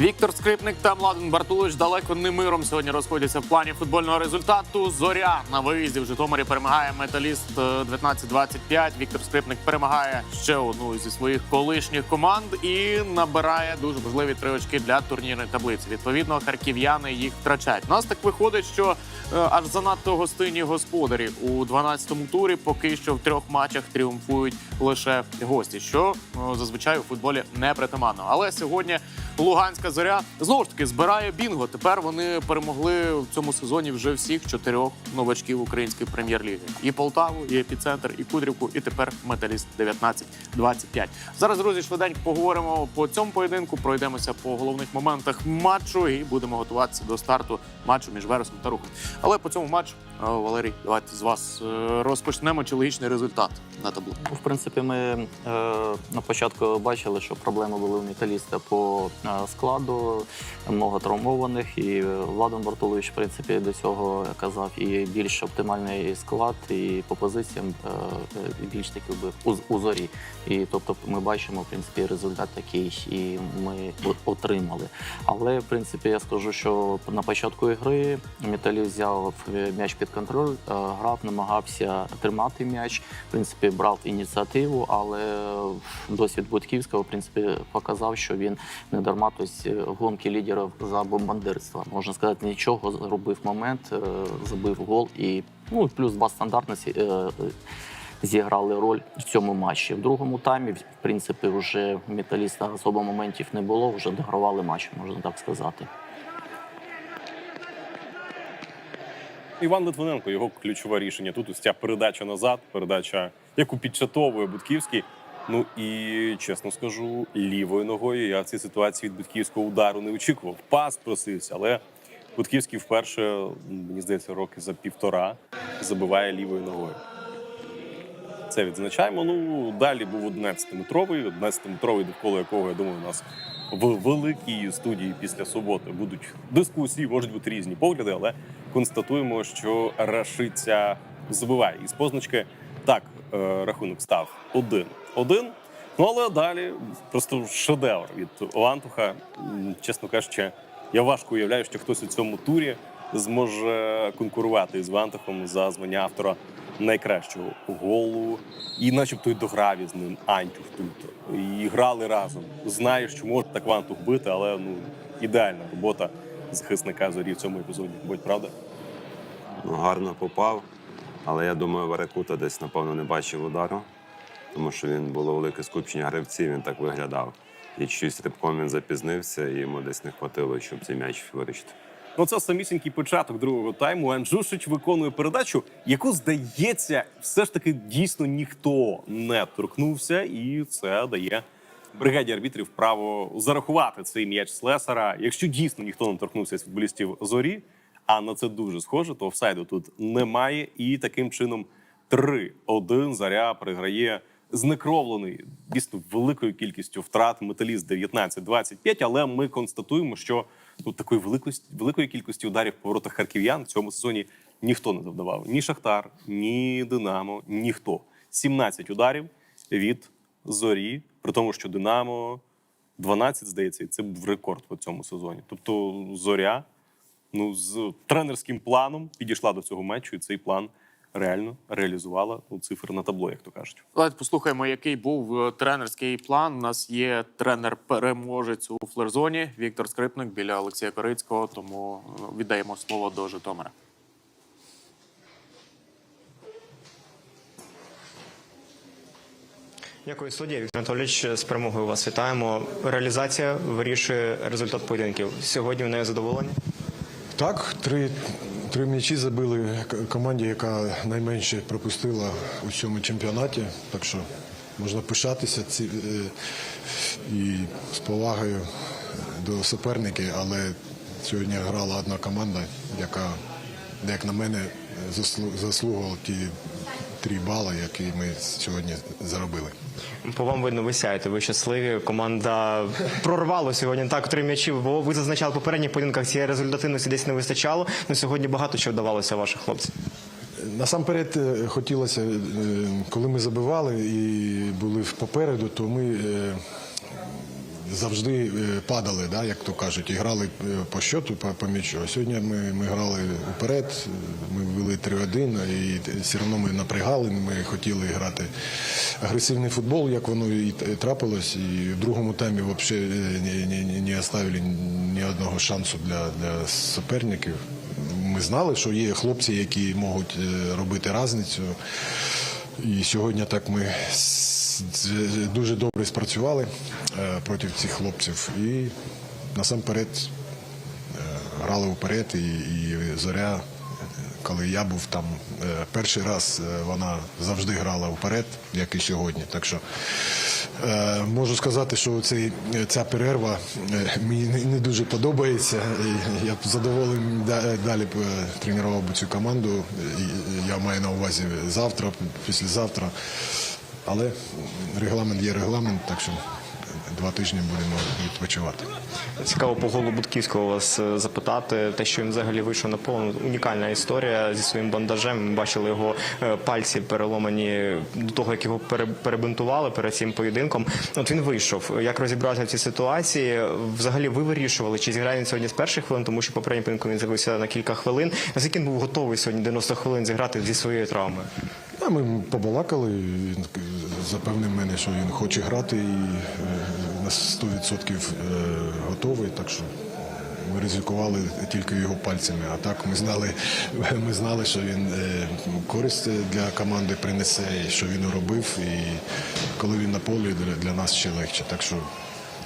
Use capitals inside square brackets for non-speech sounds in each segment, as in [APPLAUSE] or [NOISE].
Віктор Скрипник та Младен Бартулович далеко не миром сьогодні розходяться в плані футбольного результату. Зоря на виїзді в Житомирі перемагає металіст е, 19-25. Віктор Скрипник перемагає ще одну зі своїх колишніх команд і набирає дуже важливі три очки для турнірної таблиці. Відповідно, харків'яни їх втрачають. У нас так виходить, що е, аж занадто гостинні господарі у 12-му турі поки що в трьох матчах тріумфують лише гості, що е, зазвичай у футболі не притаманно. Але сьогодні Луганська зоря знову ж таки збирає бінго. Тепер вони перемогли в цьому сезоні вже всіх чотирьох новачків української прем'єр-ліги: і Полтаву, і епіцентр, і Кудрівку, і тепер металіст 19-25. Зараз друзі, швиденько поговоримо по цьому поєдинку. Пройдемося по головних моментах матчу і будемо готуватися до старту матчу між Вересом та Рухом. Але по цьому матчу, Валерій, давайте з вас е, розпочнемо. Чи логічний результат на табло? Ну, В принципі, ми е, на початку бачили, що проблеми були у металіста по е, складу, много травмованих. І Владан Бартулович, в принципі, до цього казав і більш оптимальний склад, і по позиціям е, е, більш такий би у, зорі. І тобто, ми бачимо, в принципі, результат такий, і ми отримали. Але в принципі я скажу, що на початку ігри Металіст взяв е, м'яч під контроль, е, грав, намагався тримати м'яч. В принципі, брав ініціативу, але досвід Будківського в принципі показав, що він не дарма тобто, в гонки лідерів за бомбардирство. Можна сказати, нічого зробив момент, е, забив гол і ну плюс два стандартності. е, е, Зіграли роль в цьому матчі. В другому таймі, в принципі, вже металіста особо моментів не було, вже догравали матч, можна так сказати. Іван Литвиненко, його ключове рішення. Тут ось ця передача назад, передача, яку підчатовує Будківський. Ну і чесно скажу, лівою ногою я в цій ситуації від Будківського удару не очікував. Пас просився, але Будківський вперше, мені здається, роки за півтора забиває лівою ногою. Це відзначаємо. Ну далі був 11-метровий, 11-метровий, довкола якого я думаю, у нас в великій студії після суботи будуть дискусії, можуть бути різні погляди, але констатуємо, що Рашиця забиває. І з позначки так е, рахунок став 1-1. Ну але далі просто шедевр від Лантуха. Чесно кажучи, я важко уявляю, що хтось у цьому турі зможе конкурувати з Вантухом за звання автора найкращого голу. І начебто й дограв із ним Антюх тут. І грали разом. Знаю, що може так Вантух бити, але ну ідеальна робота захисника зорі в цьому епізоді. Будь правда? Ну, гарно попав, але я думаю, Варекута десь, напевно, не бачив удару, тому що він було велике скупчення гравців, він так виглядав. І чуть рибком він запізнився, і йому десь не хватило, щоб цей м'яч вирішити. Ну, це самісінький початок другого тайму. Анджушич виконує передачу, яку здається, все ж таки дійсно ніхто не торкнувся, і це дає бригаді арбітрів право зарахувати цей м'яч Слесара. Якщо дійсно ніхто не торкнувся з футболістів зорі, а на це дуже схоже, то офсайду тут немає. І таким чином 3-1 заря приграє знекровлений дійсно великою кількістю втрат металіст 19-25, Але ми констатуємо, що тут такої великої, великої кількості ударів по воротах харків'ян в цьому сезоні ніхто не завдавав. Ні Шахтар, ні Динамо, ніхто. 17 ударів від зорі, при тому, що Динамо 12, здається, і це був рекорд по цьому сезоні. Тобто зоря ну, з тренерським планом підійшла до цього матчу, і цей план реально реалізувала у цифри на табло, як то кажуть. Давайте послухаємо, який був е, тренерський план. У нас є тренер-переможець у флерзоні Віктор Скрипник біля Олексія Корицького. Тому е, віддаємо слово до Житомира. Дякую, студія. Віктор Анатолійович, з перемогою вас вітаємо. Реалізація вирішує результат поєдинків. Сьогодні в неї задоволені. Так, три, три м'ячі забили команді, яка найменше пропустила у цьому чемпіонаті. Так що можна пишатися ці, е, і з повагою до суперників, але сьогодні грала одна команда, яка, як на мене, заслу- заслуговувала ті три бали, які ми сьогодні заробили. По вам видно, ви сяєте, ви щасливі. Команда прорвала сьогодні так три м'ячі. Бо ви зазначали в попередніх поєдинках цієї результативності десь не вистачало. Ну сьогодні багато чого вдавалося ваших хлопців. Насамперед е, хотілося, е, коли ми забивали і були попереду, то ми е, завжди е, падали, да, як то кажуть, і грали е, по щоту, по, по м'ячу. Сьогодні ми, ми грали вперед, е, ми вели 3-1, і все одно ми напрягали, ми хотіли грати агресивний футбол, як воно і трапилось. І в другому таймі взагалі не, не, оставили ні одного шансу для, для суперників. Ми знали, що є хлопці, які можуть е, робити різницю. І сьогодні так ми дуже добре спрацювали е, проти цих хлопців. І насамперед е, грали вперед. І, і зоря, е, коли я був там перший раз, вона завжди грала вперед, як і сьогодні. Так що можу сказати, що цей, ця перерва мені не- дуже подобається. Я б задоволений да- далі б тренував би цю команду. Я маю на увазі завтра, післязавтра. Але регламент є регламент, так що два тижні будемо відпочивати. Цікаво по голу Будківського вас е, запитати, те, що він взагалі вийшов на поле. Ну, Унікальна історія зі своїм бандажем. Ми бачили його е, пальці переломані до того, як його пере- перебинтували перед цим поєдинком. От він вийшов. Як розібратися в цій ситуації? Взагалі ви вирішували, чи зіграє він сьогодні з перших хвилин, тому що попередній поєдинку він з'явився на кілька хвилин. Наскільки він був готовий сьогодні 90 хвилин зіграти зі своєю травмою? Ми побалакали. Запевнив мене, що він хоче грати і е, на 100% е, готовий. Так що ми ризикували тільки його пальцями. А так ми знали, [LAUGHS] ми знали, що він е, користь для команди принесе, що він робив. І коли він на полі, для, нас ще легше. Так що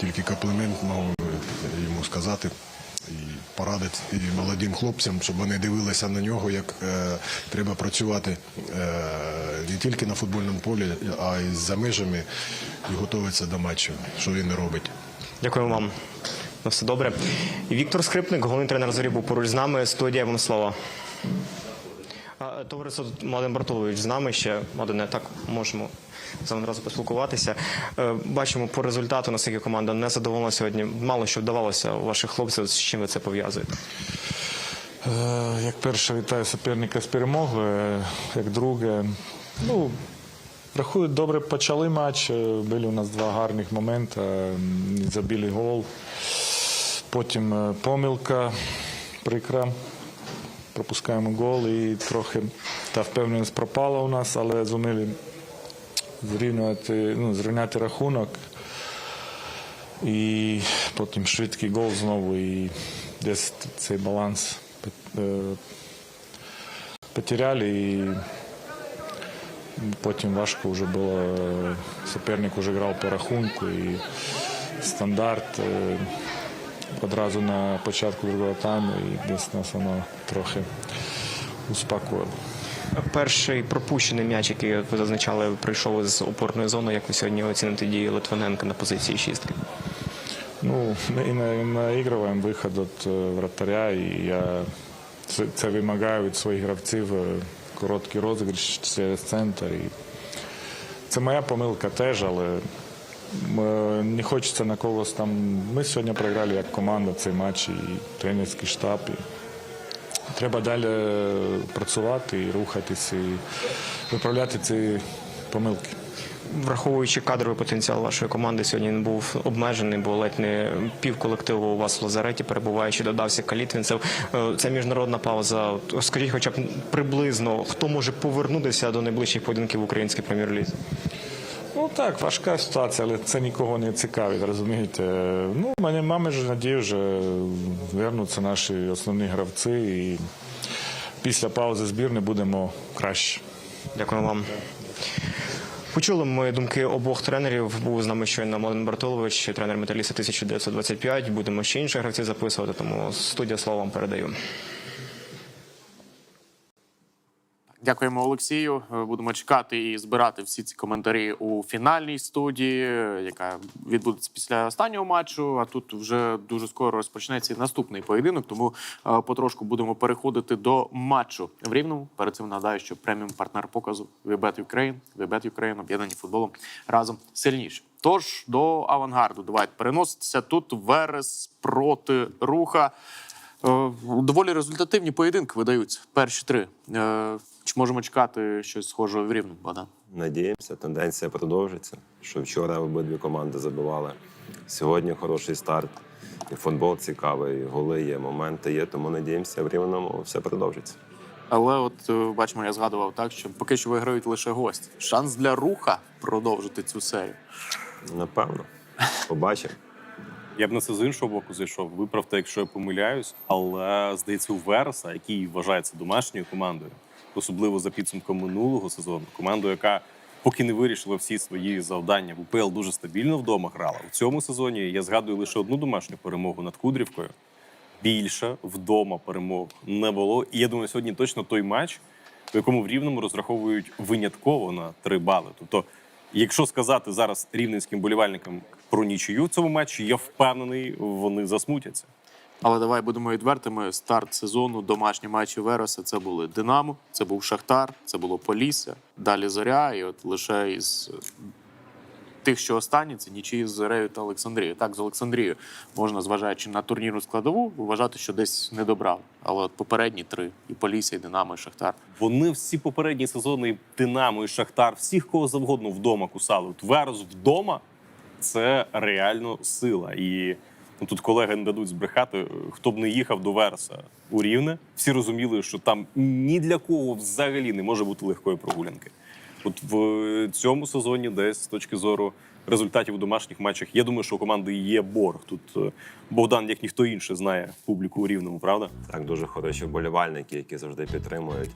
тільки комплімент можу йому сказати. І порадити і молодим хлопцям, щоб вони дивилися на нього, як е, треба працювати е, не тільки на футбольному полі, а й за межами і готуватися до матчу, що він робить. Дякуємо вам. На все добре. Віктор Скрипник, головний тренер зорі, був поруч з нами. Студія вам слова. Товариство Младен Бартулович з нами ще Младене, так можемо з вами одразу поспілкуватися. Е, Бачимо по результату, наскільки команда не задоволена сьогодні. Мало що вдавалося у ваших хлопців. З чим ви це пов'язуєте? Е, Як перше вітаю суперника з перемогою, е, як друге. Ну, рахую, добре почали матч. Були у нас два гарних моменти. Забили гол. Потім помилка прикра. Пропускаємо гол і трохи та впевненість пропала у нас, але зуміли зрівняти, ну, зрівняти рахунок. І потім швидкий гол знову і десь цей баланс е, потеряли і потім важко вже було. е, Суперник вже грав по рахунку і стандарт е, одразу на початку другого тайму і десь нас воно трохи успокоїло. Перший пропущений м'яч, який як ви зазначали, прийшов з опорної зони. Як ви сьогодні оціните дії Литвиненка на позиції шістки? Ну, ми на- наігруємо виход від е, вратаря, і я це, це вимагаю від своїх гравців е, короткий розіграш через центр. І це моя помилка теж, але е, не хочеться на когось там. Ми сьогодні програли як команда цей матч і тренерський штаб. І треба далі е, працювати і рухатися, і виправляти ці помилки. Враховуючи кадровий потенціал вашої команди, сьогодні він був обмежений, бо ледь не пів колективу у вас в лазареті перебуває, ще додався Калітвінцев. Е, Це міжнародна пауза. Скажіть, хоча б приблизно, хто може повернутися до найближчих поєдинків в українській прем'єр-лізі? Так, важка ситуація, але це нікого не цікавить, розумієте. Ну, мене мами ж надію, що вернуться наші основні гравці і після паузи збірни будемо краще. Дякую вам. Почули ми думки обох тренерів. Був з нами щойно Младен Бартолович, тренер металіста 1925. Будемо ще інших гравців записувати, тому студія слово вам передаю. Дякуємо Олексію. Е, Будемо чекати і збирати всі ці коментарі у фінальній студії, е, яка відбудеться після останнього матчу. А тут вже дуже скоро розпочнеться наступний поєдинок. Тому е, потрошку будемо переходити до матчу в Рівному. Перед цим нагадаю, що преміум партнер показу Вебет Ukraine, Вебет Ukraine об'єднані футболом разом сильніше. Тож до авангарду давайте переноситися. Тут Верес проти руха. Доволі результативні поєдинки видаються. Перші три. Чи можемо чекати щось схожого в рівному, Богдан? Надіємося, тенденція продовжиться. Що вчора обидві команди забивали Сьогодні хороший старт. І футбол цікавий, і голи є, моменти є, тому надіємося, в рівному все продовжиться. Але от е, бачимо, я згадував так, що поки що виграють лише гості. Шанс для руха продовжити цю серію. Напевно. Побачимо. Я б на це з іншого боку зайшов. Виправте, якщо я помиляюсь, але здається, у Вереса, який вважається домашньою командою, особливо за підсумком минулого сезону, командою, яка поки не вирішила всі свої завдання в УПЛ дуже стабільно вдома грала. У цьому сезоні я згадую лише одну домашню перемогу над Кудрівкою. Більше вдома перемог не було. І я думаю, сьогодні точно той матч, в якому в рівному розраховують винятково на три бали. Тобто, якщо сказати зараз рівненським болівальникам про нічию в цьому матчі, я впевнений, вони засмутяться. Але давай будемо відвертими. Старт сезону, домашні матчі Вереса це були Динамо, це був Шахтар, це було Полісся, далі Зоря. І от лише із тих, що останні, це нічиї з Зорею та Олександрією. Так, з Олександрією можна, зважаючи на турнірну складову, вважати, що десь не добрав. Але от попередні три і Полісся, і Динамо, і Шахтар. Вони всі попередні сезони Динамо і Шахтар, всіх кого завгодно вдома кусали. От Верес вдома це реально сила. І ну, тут колеги не дадуть збрехати. Хто б не їхав до Верса у Рівне, всі розуміли, що там ні для кого взагалі не може бути легкої прогулянки. От в цьому сезоні, десь з точки зору результатів у домашніх матчах, я думаю, що у команди є борг. Тут е, Богдан, як ніхто інший, знає публіку у рівному, правда? Так, дуже хороші вболівальники, які завжди підтримують.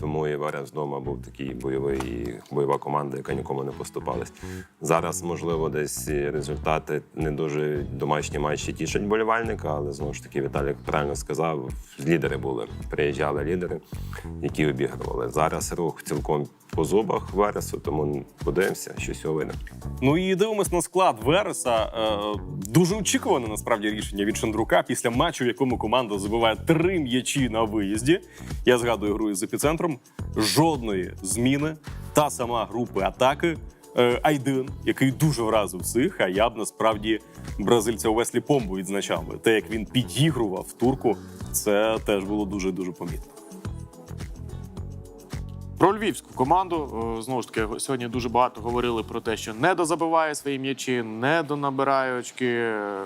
Тому і Верес вдома був такий бойовий бойова команда, яка нікому не поступалась. Зараз, можливо, десь результати не дуже домашні матчі тішать вболівальника, але знову ж таки Віталік правильно сказав, лідери були. Приїжджали лідери, які обігрували. Зараз рух цілком по зубах Вересу, тому подивимося, що сьогодні. Ну і дивимось на склад Вереса. Е, дуже очікуване насправді рішення від Шандрука після матчу, в якому команда забиває три м'ячі на виїзді. Я згадую гру із епіцентром. Жодної зміни. Та сама групи атаки. Е, Айдин, який дуже вразив всіх, а я б насправді бразильця Веслі Помбу відзначав. Те, як він підігрував турку, це теж було дуже дуже помітно. Про львівську команду е, знову ж таки сьогодні дуже багато говорили про те, що не дозабиває свої м'ячі, не донабирає очки. Е,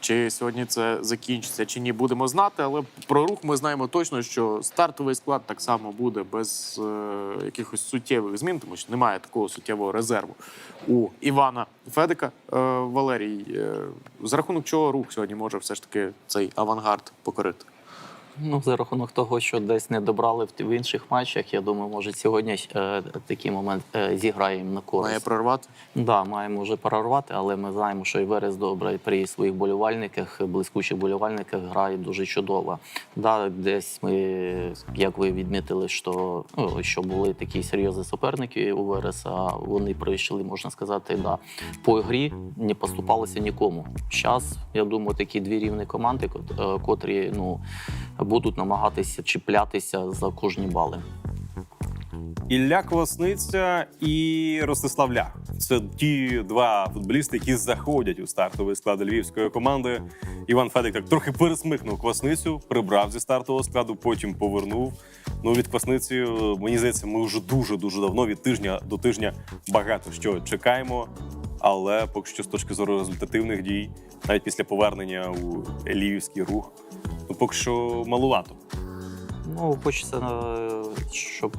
Чи сьогодні це закінчиться, чи ні, будемо знати. Але про рух ми знаємо точно, що стартовий склад так само буде без е, якихось суттєвих змін, тому що немає такого суттєвого резерву у Івана Федика. Е, Валерій, е, за рахунок чого рух сьогодні може все ж таки цей авангард покорити? Ну, за рахунок того, що десь не добрали в, інших матчах, я думаю, може сьогодні е, такий момент е, зіграє на користь. Має прорвати? Да, маємо вже прорвати, але ми знаємо, що і Верес добре при своїх болівальниках, блискучих болівальниках грає дуже чудово. Да, десь ми, як ви відмітили, що, ну, що були такі серйозні суперники у Вереса, вони прийшли, можна сказати, да, по грі не поступалися нікому. Зараз, я думаю, такі дві рівні команди, е, котрі ну, будуть намагатися чіплятися за кожні бали. Ілля Квасниця і Ростислав Лях. Це ті два футболісти, які заходять у стартовий склад львівської команди. Іван Федик так трохи пересмикнув квасницю, прибрав зі стартового складу, потім повернув. Ну від квасниці, мені здається, ми вже дуже дуже давно від тижня до тижня багато що чекаємо. Але поки що з точки зору результативних дій, навіть після повернення у Львівський рух, ну поки що малувато. Ну, хочеться, е, щоб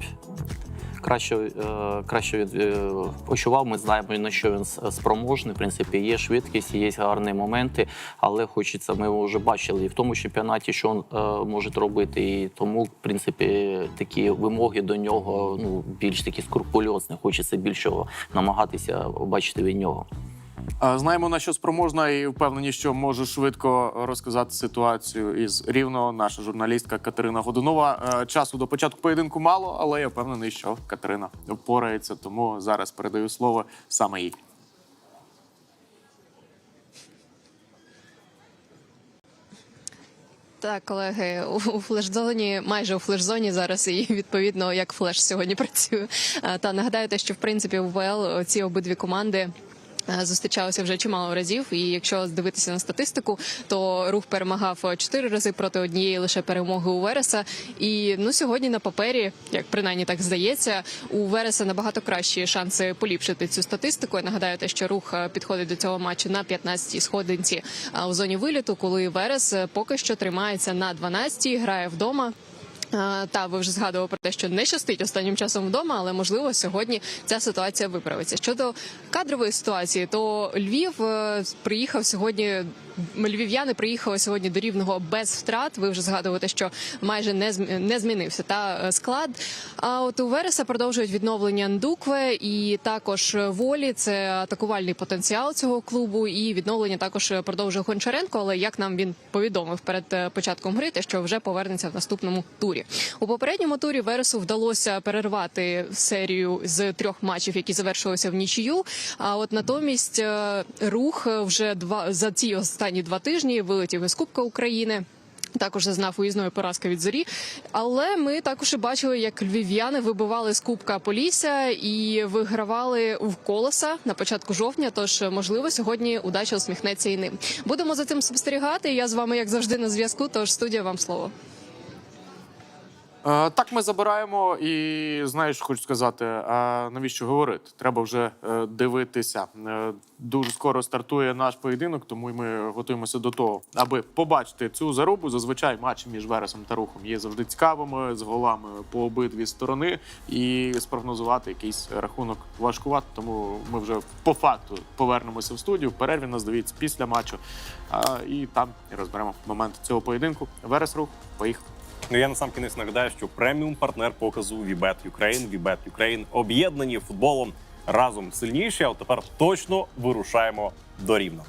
краще, е, краще від, е. Ми знаємо, на що він спроможний. В принципі, є швидкість, є гарні моменти, але хочеться, ми вже бачили і в тому чемпіонаті, що він е, може робити. І тому, в принципі, такі вимоги до нього ну, більш такі скрупульозні. Хочеться більшого намагатися бачити від нього. Знаємо на що спроможна, і впевнені, що може швидко розказати ситуацію із рівного. Наша журналістка Катерина Годунова. Е, Часу до початку поєдинку мало, але я впевнений, що Катерина впорається. Тому зараз передаю слово саме їй. Так, колеги, у флеш-зоні, майже у флеш-зоні зараз, і відповідно як флеш сьогодні [LAUGHS] працює. Та нагадаю те, що в принципі у ВЛ ці обидві команди. Е, Зустрічалися вже чимало разів, і якщо дивитися на статистику, то рух перемагав чотири рази проти однієї лише перемоги у Вереса. І ну сьогодні на папері, як принаймні так здається, у Вереса набагато кращі шанси поліпшити цю статистику. Я нагадаю, те, що рух е, підходить до цього матчу на 15-й сходинці а, у зоні виліту, коли Верес е, поки що тримається на 12-й, грає вдома. Та ви вже згадували про те, що не щастить останнім часом вдома, але можливо сьогодні ця ситуація виправиться. Щодо кадрової ситуації, то Львів е, приїхав сьогодні. Львів'яни приїхали сьогодні до рівного без втрат. Ви вже згадували, що майже не не змінився та е, склад. А от у Вереса продовжують відновлення Ндукве і також волі. Це атакувальний потенціал цього клубу. І відновлення також продовжує Гончаренко. Але як нам він повідомив перед е, початком гри, те, що вже повернеться в наступному турі. У попередньому турі Вересу вдалося перервати серію з трьох матчів, які завершилися в нічию. А от натомість е, рух вже два за ці останні два тижні вилетів із Кубка України. Також зазнав уїзної поразки від зорі, але ми також і бачили, як львів'яни вибивали з кубка Полісся і вигравали в колоса на початку жовтня. Тож, можливо, сьогодні удача усміхнеться і ним. Будемо за цим спостерігати. Я з вами, як завжди, на зв'язку. Тож студія вам слово. Е, Так, ми забираємо, і знаєш, хочу сказати, а навіщо говорити? Треба вже е, дивитися. Е, Дуже скоро стартує наш поєдинок, тому ми готуємося до того, аби побачити цю зарубу. Зазвичай матчі між Вересом та рухом є завжди цікавими з голами по обидві сторони, і спрогнозувати якийсь рахунок важкувато. Тому ми вже по факту повернемося в студію. В перерві нас дивіться після матчу, і там розберемо момент цього поєдинку. Верес рух, поїхав. Ну я на сам кінець нагадаю, що преміум партнер показу Вібет Ukraine, Вібет Ukraine об'єднані футболом разом сильніші. А от тепер точно вирушаємо до рівно.